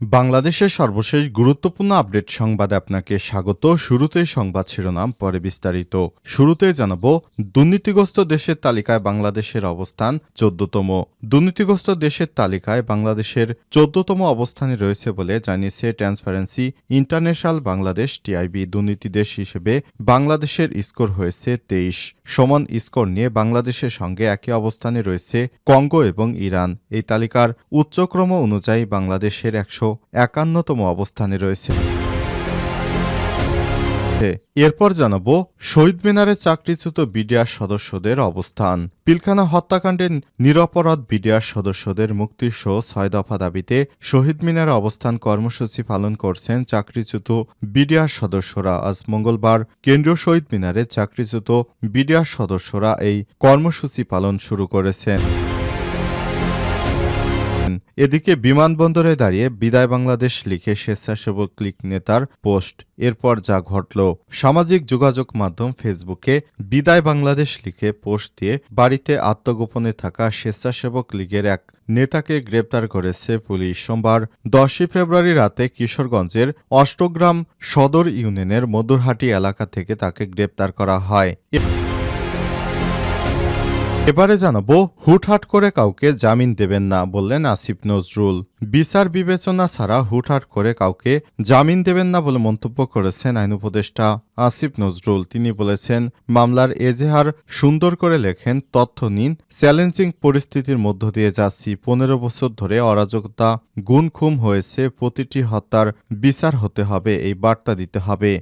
বাংলাদেশের সর্বশেষ গুরুত্বপূর্ণ আপডেট সংবাদে আপনাকে স্বাগত। শুরুতেই সংবাদ শিরোনাম, পরে বিস্তারিত। শুরুতে জানাব, দুর্নীতিগ্রস্ত দেশের তালিকায় বাংলাদেশের অবস্থান চোদ্দতম। দুর্নীতিগ্রস্ত দেশের তালিকায় বাংলাদেশের চোদ্দতম অবস্থানে রয়েছে বলে জানিয়েছে ট্রান্সপারেন্সি ইন্টারন্যাশনাল বাংলাদেশ টিআইবি দুর্নীতি দেশ হিসেবে বাংলাদেশের স্কোর হয়েছে তেইশ। সমান স্কোর নিয়ে বাংলাদেশের সঙ্গে একই অবস্থানে রয়েছে কঙ্গো এবং ইরান। এই তালিকার উচ্চক্রম অনুযায়ী বাংলাদেশের একশো একান্নতম অবস্থানে রয়েছে। এরপর জানাব শহীদ মিনারে চাকরিচ্যুত বিডিআর সদস্যদের অবস্থান। পিলখানা হত্যাকাণ্ডের নিরপরাধ বিডিআর সদস্যদের মুক্তির সহ ছয় দফা দাবিতে শহীদ মিনারে অবস্থান কর্মসূচি পালন করছেন চাকরিচ্যুত বিডিআর সদস্যরা। আজ মঙ্গলবার কেন্দ্রীয় শহীদ মিনারে চাকরিচ্যুত বিডিআর সদস্যরা এই কর্মসূচি পালন শুরু করেছেন। এদিকে বিমানবন্দরে দাঁড়িয়ে বিদায় বাংলাদেশ লিখে স্বেচ্ছাসেবক লীগ নেতার পোস্ট। এরপর যা ঘটল, সামাজিক যোগাযোগ মাধ্যম ফেসবুকে বিদায় বাংলাদেশ লিখে পোস্ট দিয়ে বাড়িতে আত্মগোপনে থাকা স্বেচ্ছাসেবক লীগের এক নেতাকে গ্রেপ্তার করেছে পুলিশ। সোমবার দশই ফেব্রুয়ারি রাতে কিশোরগঞ্জের অষ্টগ্রাম সদর ইউনিয়নের মধুরহাটি এলাকা থেকে তাকে গ্রেপ্তার করা হয়। এবারে জানাব, হুটহাট করে কাউকে জামিন দেবেন না বললেন আসিফ নজরুল। বিচার বিবেচনা ছাড়া হুটহাট করে কাউকে জামিন দেবেন না বলে মন্তব্য করেছেন আইন উপদেষ্টা আসিফ নজরুল। তিনি বলেছেন, মামলার এজেহার সুন্দর করে লেখেন, তথ্য নিন, চ্যালেঞ্জিং পরিস্থিতির মধ্য দিয়ে যাচ্ছি। পনেরো বছর ধরে অরাজকতা গুণ খুম হয়েছে, প্রতিটি হত্যার বিচার হতে হবে, এই বার্তা দিতে হবে।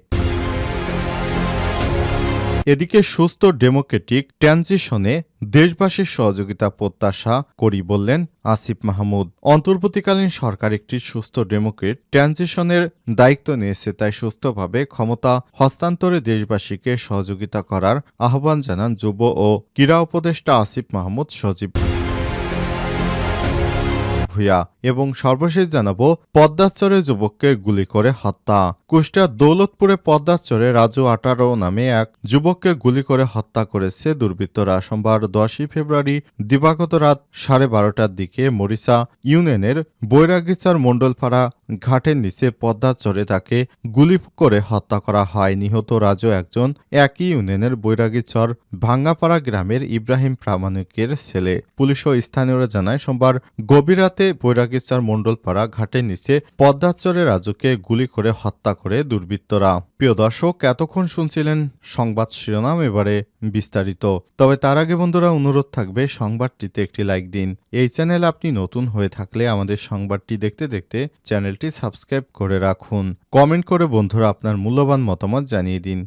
এদিকে সুস্থ ডেমোক্রেটিক ট্রানজিশনে দেশবাসীর সহযোগিতা প্রত্যাশা করি বললেন আসিফ মাহমুদ। অন্তর্বর্তীকালীন সরকার একটি সুস্থ ডেমোক্রেট ট্রানজিশনের দায়িত্ব নিয়েছে, তাই সুস্থভাবে ক্ষমতা হস্তান্তরে দেশবাসীকে সহযোগিতা করার আহ্বান জানান যুব ও ক্রীড়া উপদেষ্টা আসিফ মাহমুদ সজীব। ভূয়া এবং সর্বশেষ জানাব পদ্মাচরে যুবককে গুলি করে হত্যা। কুষ্টিয়ার দৌলতপুরে পদ্মাচরে রাজু আটারো নামে এক যুবককে গুলি করে হত্যা করেছে দুর্বৃত্তরা। সোমবার দশই ফেব্রুয়ারি দিবাগত রাত সাড়ে বারোটার দিকে মরিসা ইউনিয়নের বৈরাগীচার মণ্ডলপাড়া ঘাটের নিচে পদ্মাচরে তাকে গুলি করে হত্যা করা হয়। নিহত রাজু একজন একই ইউনিয়নের বৈরাগীচর ভাঙ্গাপাড়া গ্রামের ইব্রাহিম প্রামাণিকের ছেলে। পুলিশ ও স্থানীয়রা জানায়, সোমবার গভীর রাতে বৈরাগীচার মণ্ডলপাড়া ঘাটের নিচে পদ্মাচরে রাজুকে গুলি করে হত্যা করে দুর্বৃত্তরা। প্রিয় দর্শক, এতক্ষণ শুনছিলেন সংবাদ শিরোনাম, এবারে বিস্তারিত। তবে তার আগে বন্ধুরা, অনুরোধ থাকবে সংবাদটিতে একটি লাইক দিন। এই চ্যানেল আপনি নতুন হয়ে থাকলে আমাদের সংবাদটি দেখতে দেখতে চ্যানেলটি সাবস্ক্রাইব করে রাখুন। কমেন্ট করে বন্ধুরা আপনার মূল্যবান মতামত জানিয়ে দিন।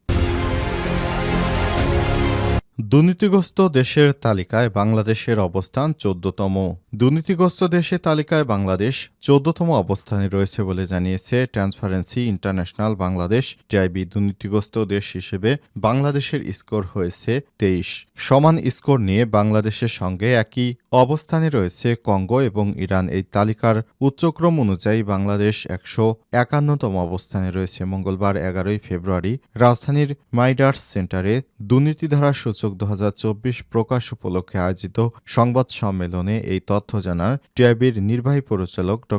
দুর্নীতিগ্রস্ত দেশের তালিকায় বাংলাদেশের অবস্থান চোদ্দতম। দুর্নীতিগ্রস্ত দেশের তালিকায় বাংলাদেশ চোদ্দতম অবস্থানে রয়েছে বলে জানিয়েছে ট্রান্সপারেন্সি ইন্টারন্যাশনাল বাংলাদেশ। টিআইবি দুর্নীতিগ্রস্ত দেশ হিসেবে বাংলাদেশের স্কোর হয়েছে তেইশ। সমান স্কোর নিয়ে বাংলাদেশের সঙ্গে একই অবস্থানে রয়েছে কঙ্গো এবং ইরান। এই তালিকার উচ্চক্রম অনুযায়ী বাংলাদেশ একশো একান্নতম অবস্থানে রয়েছে। মঙ্গলবার এগারোই ফেব্রুয়ারি রাজধানীর মাইডার্স সেন্টারে দুর্নীতিধারা সূচক দু হাজার চব্বিশ প্রকাশ উপলক্ষে আয়োজিত সংবাদ সম্মেলনে এই তথ্য জানান টিআইবির নির্বাহী পরিচালক ড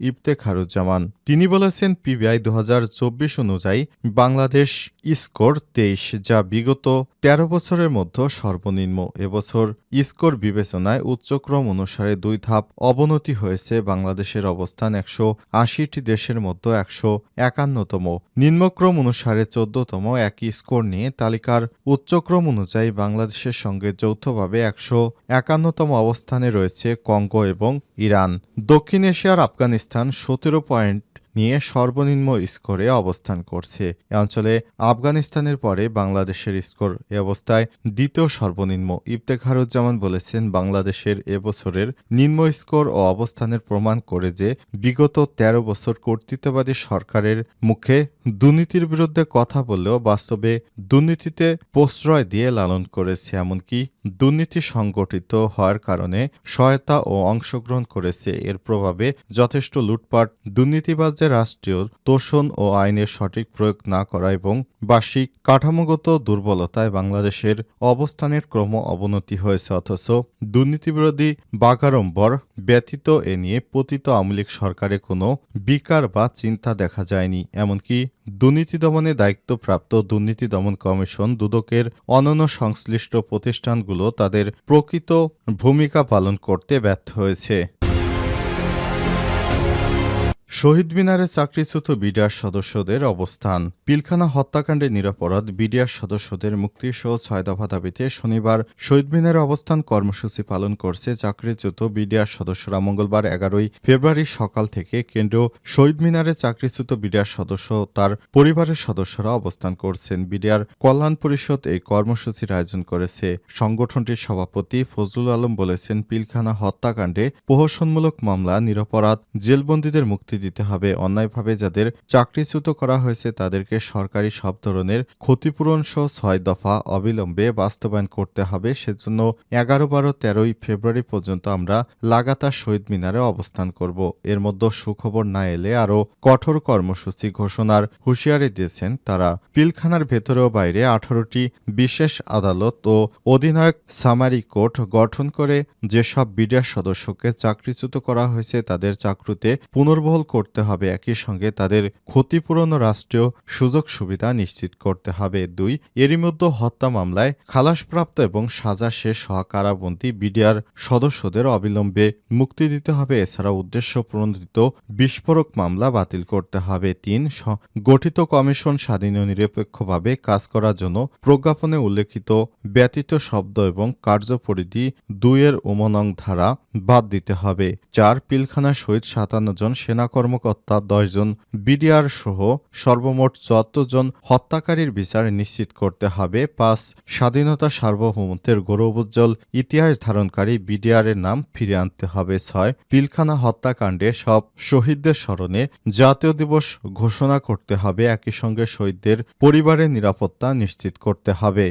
ইফতেখারুজ্জামান তিনি বলেছেন, পিবিআই দু হাজার চব্বিশ অনুযায়ী বাংলাদেশ স্কোর তেইশ, যা বিগত তেরো বছরের মধ্যে সর্বনিম্ন। এবছর স্কোর বিবেচনায় উচ্চক্রম অনুসারে দুই ধাপ অবনতি হয়েছে। বাংলাদেশের অবস্থান একশো আশিটি দেশের মধ্যে একশো একান্নতম। নিম্নক্রম অনুসারে চোদ্দতম একই স্কোর নিয়ে তালিকার উচ্চক্রম অনুযায়ী বাংলাদেশের সঙ্গে যৌথভাবে একশো একান্নতম অবস্থানে রয়েছে কঙ্গো এবং ইরান। দক্ষিণ এশিয়ার আফগানিস্তান সতেরো পয়েন্ট নিয়ে সর্বনিম্ন স্কোরে অবস্থান করছে। এ অঞ্চলে আফগানিস্তানের পরে বাংলাদেশের স্কোর এ অবস্থায় দ্বিতীয় সর্বনিম্ন। ইফতেখারুজ্জামান বলেছেন, বাংলাদেশের এবছরের নিম্ন স্কোর ও অবস্থানের প্রমাণ করে যে বিগত ১৩ বছর কর্তৃত্ববাদী সরকারের মুখে দুর্নীতির বিরুদ্ধে কথা বললেও বাস্তবে দুর্নীতিতে প্রশ্রয় দিয়ে লালন করেছে, এমনকি দুর্নীতি সংগঠিত হওয়ার কারণে সহায়তা ও অংশগ্রহণ করেছে। এর প্রভাবে যথেষ্ট লুটপাট, দুর্নীতিবাজদের রাষ্ট্রীয় তোষণ ও আইনের সঠিক প্রয়োগ না করা এবং বার্ষিক কাঠামোগত দুর্বলতায় বাংলাদেশের অবস্থানের ক্রম অবনতি হয়েছে অথচ দুর্নীতিবিরোধী বাগাড়ম্বর ব্যতীত এ নিয়ে পতিত আমলিক সরকারে কোনো বিকার বা চিন্তা দেখা যায়নি। এমনকি দুর্নীতি দমনে দায়িত্বপ্রাপ্ত দুর্নীতি দমন কমিশন দুদকের অনন্য সংশ্লিষ্ট প্রতিষ্ঠানগুলো তাদের প্রকৃত ভূমিকা পালন করতে ব্যর্থ হয়েছে। শহীদ মিনারে চাকরিচ্যুত বিডিআর সদস্যদের অবস্থান। পিলখানা হত্যাকাণ্ডে নিরাপরাধ বিডিআর সদস্যদের মুক্তিসহ ছয় দফা দাবিতে শনিবার শহীদ মিনারে অবস্থান কর্মসূচি পালন করছে চাকরিচ্যুত বিডিআর সদস্যরা। মঙ্গলবার এগারোই ফেব্রুয়ারি সকাল থেকে কেন্দ্রীয় শহীদ মিনারে চাকরিচ্যুত বিডিআর সদস্য তার পরিবারের সদস্যরা অবস্থান করছেন। বিডিআর কল্যাণ পরিষদ এই কর্মসূচির আয়োজন করেছে। সংগঠনটির সভাপতি ফজলুল আলম বলেছেন, পিলখানা হত্যাকাণ্ডে প্রহসনমূলক মামলা, নিরপরাধ, জেলবন্দীদের মুক্তি দিতে হবে। অন্যায়ভাবে যাদের চাকরিচ্যুত করা হয়েছে, তাদেরকে সরকারি সব ধরনের ক্ষতিপূরণ সহ ছয় দফা অবিলম্বে বাস্তবায়ন করতে হবে। সেজন্য এগারো, বারো, তেরোই ফেব্রুয়ারি পর্যন্ত আমরা লাগাতার শহীদ মিনারে অবস্থান করব। এর মধ্যে সুখবর না এলে আরও কঠোর কর্মসূচি ঘোষণার হুঁশিয়ারি দিয়েছেন তারা। পিলখানার ভেতরে ও বাইরে আঠারোটি বিশেষ আদালত ও অধিনায়ক সামারি কোর্ট গঠন করে যেসব বিডিআর সদস্যকে চাকরিচ্যুত করা হয়েছে, তাদের চাকরুতে পুনর্বহল করতে হবে একই সঙ্গে তাদের ক্ষতিপূরণ রাষ্ট্রীয় সুযোগ সুবিধা নিশ্চিত করতে হবে। দুই, এরই মধ্যে হত্যা মামলায় খালাসপ্রাপ্ত এবং সাজা শেষ হওয়া কারাবন্দী বিডিআর সদস্যদের অবিলম্বে মুক্তি দিতে হবে। এছাড়া উদ্দেশ্য প্রণোদিত বিস্ফোরক মামলা বাতিল করতে হবে। তিন গঠিত কমিশন স্বাধীন নিরপেক্ষভাবে কাজ করার জন্য প্রজ্ঞাপনে উল্লেখিত ব্যতীত শব্দ এবং কার্যপরিধি দুইয়ের উমনং ধারা বাদ দিতে হবে। চার পিলখানা শহীদ সাতান্ন জন সেনা কর্মকর্তা দশজন বিডিআর সহ সর্বমোট চুয়াত্তর জন হত্যাকারীর বিচার নিশ্চিত করতে হবে। পাঁচ, স্বাধীনতা সার্বভৌমত্বের গৌরবোজ্জ্বল ইতিহাস ধারণকারী বিডিআর এর নাম ফিরে আনতে হবে। ছয়, পিলখানা হত্যাকাণ্ডে সব শহীদদের স্মরণে জাতীয় দিবস ঘোষণা করতে হবে। একই সঙ্গে শহীদদের পরিবারের নিরাপত্তা নিশ্চিত করতে হবে।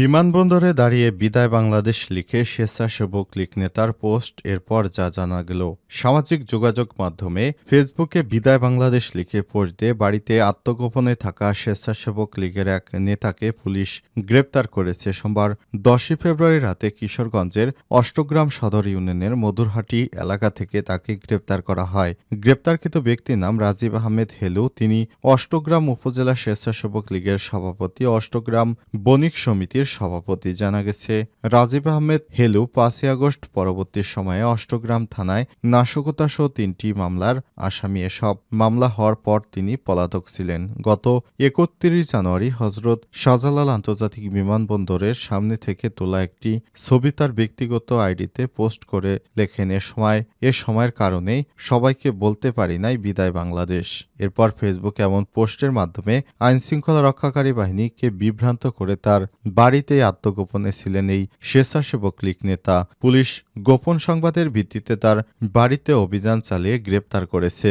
বিমানবন্দরে দাঁড়িয়ে বিদায় বাংলাদেশ লিখে স্বেচ্ছাসেবক লীগ নেতার পোস্ট, এরপর যা জানা গেল। সামাজিক যোগাযোগ মাধ্যমে ফেসবুকে বিদায় বাংলাদেশ লিখে পোস্ট দিয়ে বাড়িতে আত্মগোপনে থাকা স্বেচ্ছাসেবক লীগের এক নেতাকে পুলিশ গ্রেপ্তার করেছে সোমবার, দশই ফেব্রুয়ারি রাতে কিশোরগঞ্জের অষ্টগ্রাম সদর ইউনিয়নের মধুরহাটি এলাকা থেকে তাকে গ্রেপ্তার করা হয়। গ্রেপ্তারকৃত ব্যক্তির নাম রাজীব আহমেদ হেলু। তিনি অষ্টগ্রাম উপজেলা স্বেচ্ছাসেবক লীগের সভাপতি। অষ্টগ্রাম বণিক সমিতির সভাপতি জানা গেছে, রাজীব আহমেদ হেলু পাঁচই আগস্ট পরবর্তী সময়ে অষ্টগ্রাম থানায় নাশকতা সহ তিনটি মামলার আসামি এসব। মামলা হওয়ার পর তিনি পলাতক ছিলেন। গত একত্রিশ জানুয়ারি হজরত শাহজালাল আন্তর্জাতিক বিমানবন্দরের সামনে থেকে তোলা একটি ছবি তার ব্যক্তিগত আইডিতে পোস্ট করে লেখেন, এ সময়, এ সময়ের কারণেই সবাইকে বলতে পারি নাই বিদায় বাংলাদেশ। এরপর ফেসবুকে এমন পোস্টের মাধ্যমে আইনশৃঙ্খলা রক্ষাকারী বাহিনীকে বিভ্রান্ত করে তার বাড়িতেই আত্মগোপনে ছিলেন এই স্বেচ্ছাসেবক লীগ নেতা। পুলিশ গোপন সংবাদের ভিত্তিতে তার বাড়িতে অভিযান চালিয়ে গ্রেপ্তার করেছে।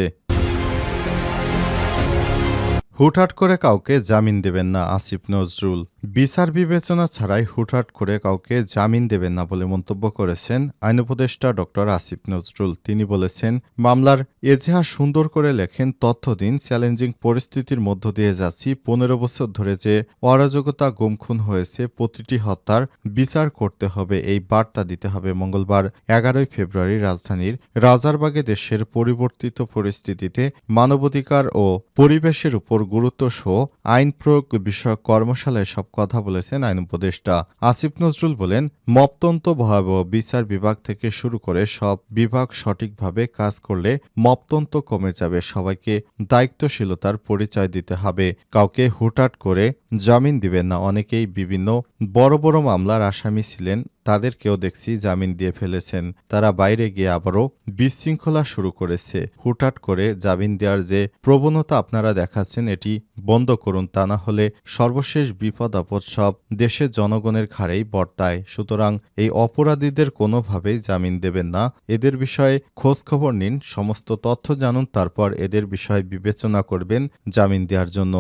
হুটহাট করে কাউকে জামিন দেবেন না, আসিফ নজরুল। বিচার বিবেচনা ছাড়াই হুটহাট করে কাউকে জামিন দেবেন না বলে মন্তব্য করেছেন আইন উপদেষ্টা ডক্টর আসিফ নজরুল। তিনি বলেছেন, মামলার এজাহার সুন্দর করে লেখেন, তথ্য দিন, চ্যালেঞ্জিং পরিস্থিতির মধ্য দিয়ে যাচ্ছি। পনেরো বছর ধরে যে অরাজকতা গুমখুন হয়েছে, প্রতিটি হত্যার বিচার করতে হবে, এই বার্তা দিতে হবে। মঙ্গলবার এগারোই ফেব্রুয়ারি রাজধানীর রাজারবাগে দেশের পরিবর্তিত পরিস্থিতিতে মানবাধিকার ও পরিবেশের উপর গুরুত্ব সহ আইন প্রয়োগ বিষয়ক কর্মশালায় সব কথা বলেছেন আইন উপদেষ্টা আসিফ নজরুল বলেন, মপতন্ত ভয়াবহ বিচার বিভাগ থেকে শুরু করে সব বিভাগ সঠিকভাবে কাজ করলে মপতন্ত কমে যাবে। সবাইকে দায়িত্বশীলতার পরিচয় দিতে হবে। কাউকে হুটহাট করে জামিন দিবেন না। অনেকেই বিভিন্ন বড় বড় মামলার আসামি ছিলেন তাদেরকেও দেখছি জামিন দিয়ে ফেলেছেন। তারা বাইরে গিয়ে আবারও বিশৃঙ্খলা শুরু করেছে। হুটহাট করে জামিন দেওয়ার যে প্রবণতা আপনারা দেখাচ্ছেন, এটি বন্ধ করুন, তা না হলে সর্বশেষ বিপদ আপদ সব দেশের জনগণের ঘাড়েই বর্তায়। সুতরাং এই অপরাধীদের কোনোভাবেই জামিন দেবেন না। এদের বিষয়ে খোঁজ খবর নিন, সমস্ত তথ্য জানুন, তারপর এদের বিষয়ে বিবেচনা করবেন জামিন দেওয়ার জন্য।